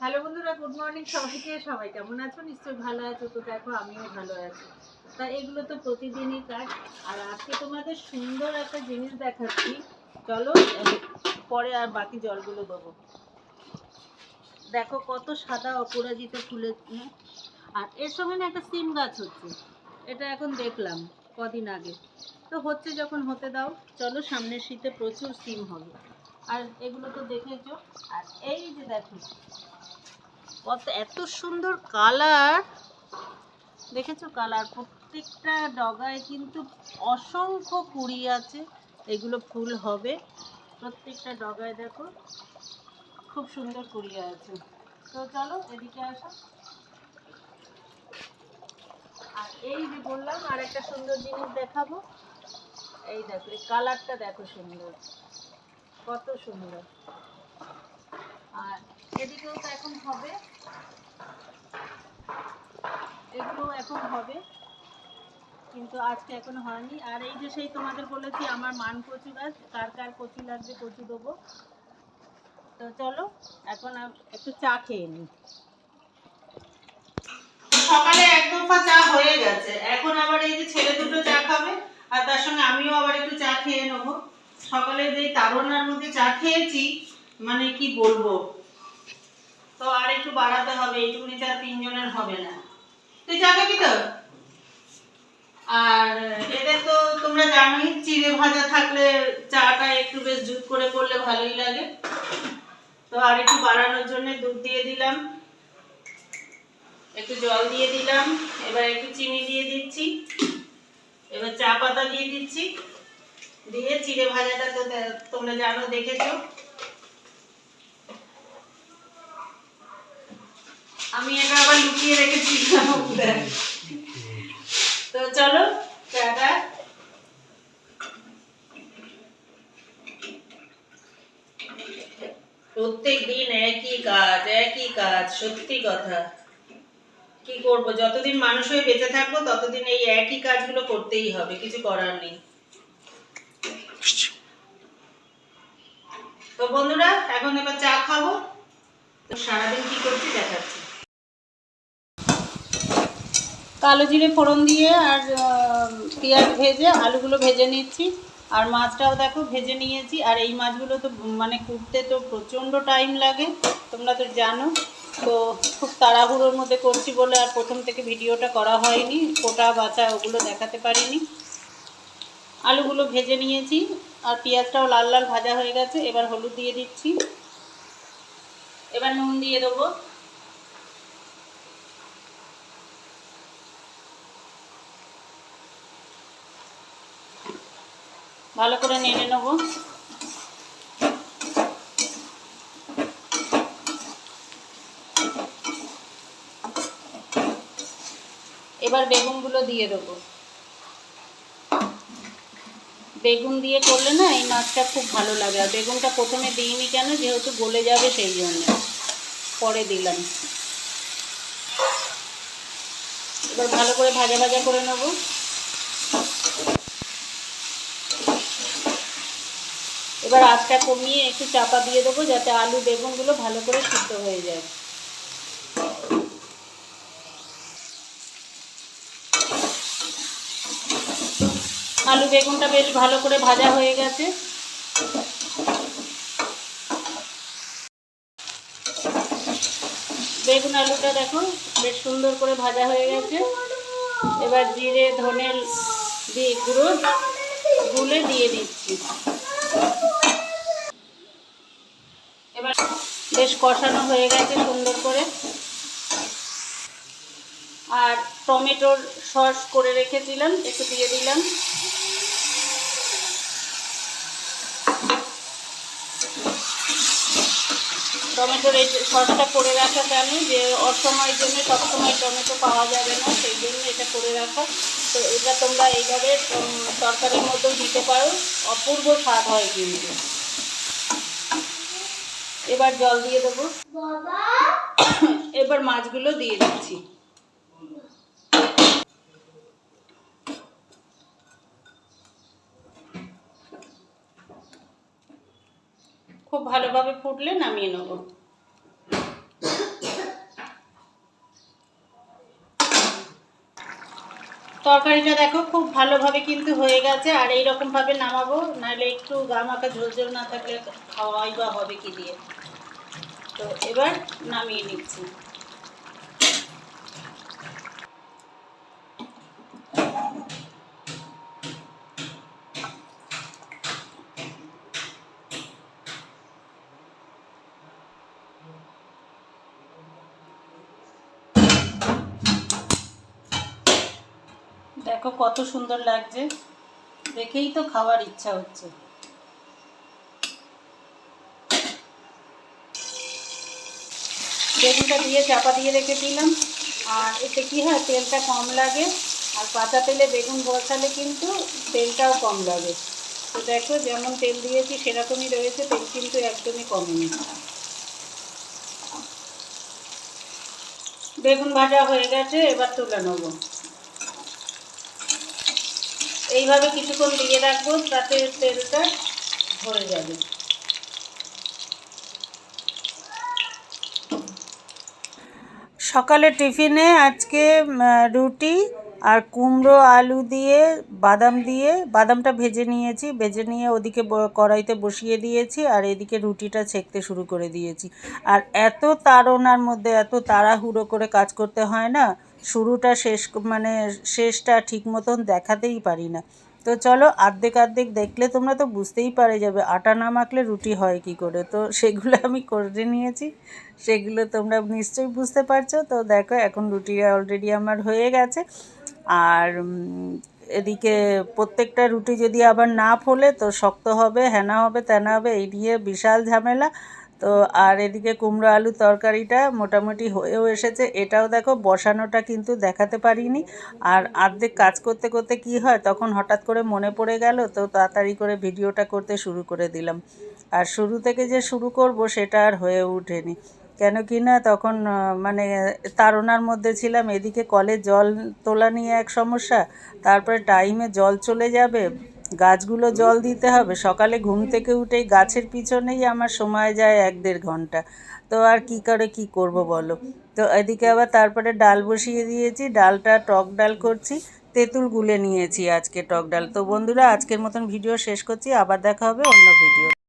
Hello বন্ধুরা good morning সবাইকে। সবাই কেমন আছো? নিশ্চয়ই ভালো আছো। তো দেখো আমিও ভালো আছি। তা এগুলো তো প্রতিদিনই কাজ। আর আজকে তোমাদের সুন্দর একটা জিনিস দেখাচ্ছি। চলো পরে আর বাকি জলগুলো দেবো। দেখো কত সাদা অপরাজিত ফুলের উম, আর এর সঙ্গে না একটা সিম গাছ হচ্ছে। এটা এখন দেখলাম কদিন আগে। তো হচ্ছে যখন হতে দাও চলো সামনের শীতে প্রচুর সিম হবে। আর এগুলো তো দেখেছ। আর এই যে দেখো কত, এত সুন্দর কালার। দেখেছ কালার? প্রত্যেকটা ডগায় কিন্তু অসংখ্য কুড়ি আছে, এগুলো ফুল হবে। প্রত্যেকটা ডগায় দেখো, খুব সুন্দর কুড়ি আছে। তো চলো, এদিকে আসো। আর এই যে বললাম, আর একটা সুন্দর জিনিস দেখাবো। এই দেখো, এই কালারটা দেখো সুন্দর। কত সুন্দর। তো এখন এখন কিন্তু আজকে এখন হয়নি। আর এই যে সেই তোমাদের বলেছি, আমার মান কচু গাছ, কার কার কচু লাগবে কচু দেবো। তো চলো, এখন একটু চা খেয়ে নিই। সকালে এক দফা চা হয়ে গেছে। এখন আবার এই যে ছেলে দুটো চা খাবে, আর তার সঙ্গে আমিও আবার একটু চা খেয়ে নেব। সকালে যে তারনার মধ্যে চা খেয়েছি মানে কি বলব? তো আর একটু বাড়াতে হবে, এইটুকুনি চা তিনজনের হবে না। তুই চা খাবি তো? আর এদের তো তোমরা জানোই, চিড়ে ভাজা থাকলে চাটা একটু বেশ জুত করে করলে ভালোই লাগে। তো আর একটু বাড়ানোর জন্য দুধ দিয়ে দিলাম। একটু জল দিয়ে দিলাম। এবার একটু চিনি দিয়ে দিচ্ছি। এবার চা পাতা দিয়ে দিচ্ছি। দিয়ে চিড়ে ভাজাটা তো তোমরা জানো, দেখেছ? আমি এটা আবার লুকিয়ে রেখেছিলাম তো চলো চাটা প্রত্যেক দিন একই কাজ একই কাজ, সত্যি কথা। কি করব? যতদিন মানুষ হয়ে বেঁচে থাকব, ততদিন এই একই কাজগুলো করতেই হবে, কিছু করার নেই। তো বন্ধুরা, এখন এবার চা খাব। সারাদিন কি করছি দেখাচ্ছি। কালো জিরে ফোড়ন দিয়ে আর পেঁয়াজ ভেজে, আলুগুলো ভেজে নিচ্ছি। আর মাছটাও দেখো ভেজে নিয়েছি। আর এই মাছগুলো তো মানে কুটতে তো প্রচণ্ড টাইম লাগে, তোমরা তো জানো। তো খুব তাড়াহুড়োর মধ্যে করছি বলে আর প্রথম থেকে ভিডিওটা করা হয়নি। কোটা বাছা ওগুলো দেখাতে পারিনি। আলুগুলো ভেজে নিয়েছি। আর পেঁয়াজটাও লাল লাল ভাজা হয়ে গেছে। এবার হলুদ দিয়ে দিচ্ছি। এবার নুন দিয়ে দেবো। ভালো করে নেড়ে নেব। এবার বেগুনগুলো দিয়ে দেবো। বেগুন দিয়ে করলে না এই মাছটা খুব ভালো লাগে। আর বেগুনটা প্রথমে দিইনি কেন, যেহেতু গলে যাবে সেই জন্য। পরে দিলাম। এবার ভালো করে ভাজা ভাজা করে নেব। এবার আঁচটা কমিয়ে একটু চাপা দিয়ে দেবো যাতে আলু বেগুনগুলো ভালো করে সিদ্ধ হয়ে যায়। আলু বেগুনটা বেশ ভালো করে ভাজা হয়ে গেছে। বেগুন আলুটা দেখো বেশ সুন্দর করে ভাজা হয়ে গেছে। এবার জিরে ধনের দিয়ে গুঁড়ো গুলে দিয়ে দিচ্ছি এবার বেশ কষানো হয়ে গেছে সুন্দর করে। আর টমেটোর সস করে রেখেছিলাম একটু দিয়ে দিলাম। টমেটোর এই সসটা করে রাখা কেন যে, অসময়ের জন্য সবসময় টমেটো পাওয়া যাবে না, সেই জন্য এটা করে রাখা। তো এটা তোমরা এইভাবে তরকারির মধ্যেও দিতে পারো। অপূর্ব স্বাদ হয় কিন্তু। এবার জল দিয়ে দেবো। এবার মাছগুলো দিয়ে দিচ্ছি। খুব ভালোভাবে ফুটলে নামিয়ে নেব। তরকারিটা দেখো খুব ভালোভাবে কিন্তু হয়ে গেছে, আর এইরকমভাবে নামাবো, নাহলে একটু গা মাখা ঝোল ঝোল না থাকলে খাওয়াই বা হবে কি দিয়ে। তো এবার নামিয়ে নিচ্ছি। দেখো কত সুন্দর লাগছে। দেখেই তো খাওয়ার ইচ্ছা হচ্ছে। বেগুনটা দিয়ে চাপা দিয়ে রেখে দিলাম। আর এতে কি হয়, তেলটা কম লাগে। আর কাঁচা তেলে বেগুন বসালে কিন্তু তেলটাও কম লাগে। তো দেখো, যেমন তেল দিয়েছি, সেরকমই রয়েছে, তেল কিন্তু একদমই কমেনি বেগুন ভাজা হয়ে গেছে, এবার তুলে নেব। এইভাবে কিছুক্ষণ দিয়ে রাখব, তাতে তেলটা ভরে যাবে। সকালে টিফিনে আজকে রুটি আর কুমড়ো, আলু দিয়ে, বাদাম দিয়ে, বাদামটা ভেজে নিয়েছি, ভেজে নিয়ে ওদিকে কড়াইতে বসিয়ে দিয়েছি আর এদিকে রুটিটা ছেঁকতে শুরু করে দিয়েছি। আর এত তাড়নার মধ্যে, এত তাড়াহুড়ো করে কাজ করতে হয় না শুরুটা শেষ মানে শেষটা ঠিক মতন দেখাতেই পারি না। তো চলো আর্ধেক আর্ধেক দেখলে তোমরা তো বুঝতেই পারে যাবে, আটা না মাখলে রুটি হয় কি করে? তো সেগুলো আমি করে নিয়েছি, সেগুলো তোমরা নিশ্চয়ই বুঝতে পারছ। তো দেখো এখন রুটি অলরেডি আমার হয়ে গেছে। আর এদিকে প্রত্যেকটা রুটি যদি আবার না ফোলে তো শক্ত হবে, হেনা হবে, তেনা হবে, এই নিয়ে বিশাল ঝামেলা। তো আর এদিকে কুমড়ো আলু তরকারিটা মোটামুটি হয়েও এসেছে। এটাও দেখো, বসানোটা কিন্তু দেখাতে পারিনি। আর আর্ধেক কাজ করতে করতে কি হয়, তখন হঠাৎ করে মনে পড়ে গেল, তো তাড়াতাড়ি করে ভিডিওটা করতে শুরু করে দিলাম। আর শুরু থেকে যে শুরু করব, সেটা আর হয়ে ওঠেনি। কেন কি না, তখন মানে তাড়নার মধ্যে ছিলাম। এদিকে কলে জল তোলা নিয়ে এক সমস্যা, তারপরে টাইমে জল চলে যাবে। গাছগুলো জল দিতে হবে। সকালে ঘুম থেকে উঠেই গাছের পিছনেই আমার সময় যায় এক দেড় ঘণ্টা। তো আর কি করে কি করব বলো? তো এদিকে আবার তারপরে ডাল বসিয়ে দিয়েছি, ডালটা, টক ডাল করছি, তেঁতুল গুলে নিয়েছি আজকে টক ডাল। তো বন্ধুরা, আজকের মতন ভিডিও শেষ করছি, আবার দেখা হবে অন্য ভিডিও